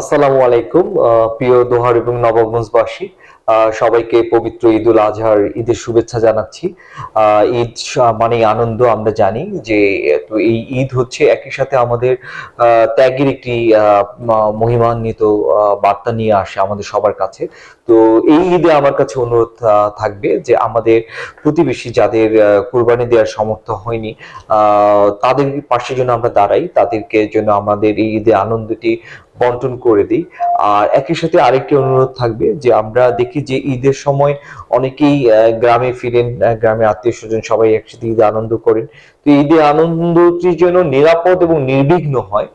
আসসালামু আলাইকুম প্রিয় দোহার এবং নবগঞ্জবাসী সবাইকে পবিত্র ঈদ উল আজহার ঈদের শুভেচ্ছা জানাচ্ছি। ঈদ মানে আনন্দ আমরা জানি যে, তো এই ঈদ হচ্ছে একই সাথে আমাদের ত্যাগের একটি মহিমান্বিত বার্তা নিয়ে আসে আমাদের সবার কাছে। তো এই ঈদে আমার কাছে অনুরোধ থাকবে যে আমাদের প্রতিবেশী যাদের কুরবানি দেওয়ার সমর্থ হয়নি তাদের পাশে যেন আমরা দাঁড়াই, তাদেরকে যেন আমাদের এই ঈদে আনন্দটি বন্টন করে দিই। আর একই সাথে আরেকটি অনুরোধ থাকবে যে আমরা দেখি যে ঈদের সময় অনেকেই গ্রামে ফিরেন গ্রামে আত্মীয় স্বজন সবাই একসাথে ঈদে আনন্দ করেন। তো ঈদের আনন্দটি যেন নিরাপদ এবং নির্বিঘ্ন হয়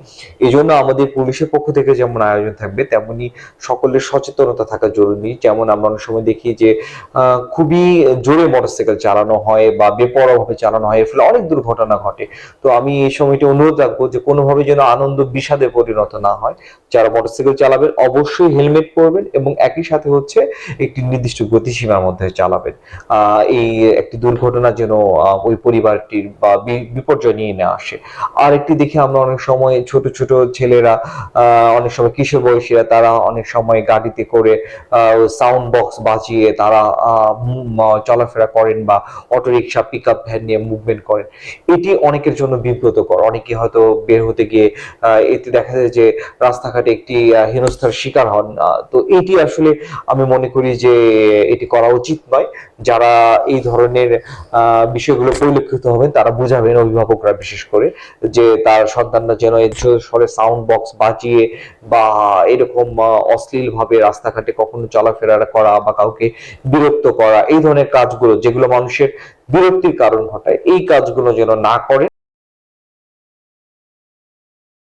এই জন্য আমাদের পুলিশের পক্ষ থেকে যেমন আয়োজন থাকবে, তেমনি সকলের সচেতনতা থাকা জরুরি। যেমন আমরা অনেক সময় দেখি যে খুবই জোরে মোটরসাইকেল চালানো হয় বা বেপরোয়াভাবে চালানো হয়, এর ফলে অনেক দুর্ঘটনা ঘটে। তো আমি এই সময়টি অনুরোধ রাখব যে কোনোভাবে যেন আনন্দ বিষাদে পরিণত না হয়। যারা মোটরসাইকেল চালাবেন অবশ্যই হেলমেট পরবেন এবং একই সাথে হচ্ছে একটি নির্দিষ্ট গতিসীমার মধ্যে চালাবেন। এই একটি দুর্ঘটনা যেন ওই পরিবারটির বা বিপর্যয় নিয়ে না আসে। আর একটি দেখি আমরা অনেক সময় ছোট ছোট ছেলেরা অনেক সময় কিশোর বয়সীরা তারা অনেক সময় গাড়িতে করে সাউন্ড বক্স বাজিয়ে তারা চলাফেরা করেন বা auto rickshaw pick up van নিয়ে মুভমেন্ট করেন। এটি অনেকের জন্য বিব্রতকর। অনেকে হয়তো বের হতে গিয়ে এতে দেখা যায় যে রাস্তাঘাটে একটি হেনস্থার শিকার হন তো এটি আসলে আমি মনে করি যে এটি করা উচিত নয়। যারা এই ধরনের বিষয়গুলো পরিলক্ষিত হবেন, তারা বুঝাবেন অভিভাবকরা বিশেষ করে যে তার সন্তানরা যেন স্বরে সাউন্ড বক্স বাজিয়ে বা এরকম অশ্লীল ভাবে রাস্তাঘাটে কখনো চলাফেরা করা বা কাউকে বিরক্ত করা, এই ধরনের কাজগুলো যেগুলো মানুষের বিরক্তির কারণ ঘটায়, এই কাজগুলো যেন না করে।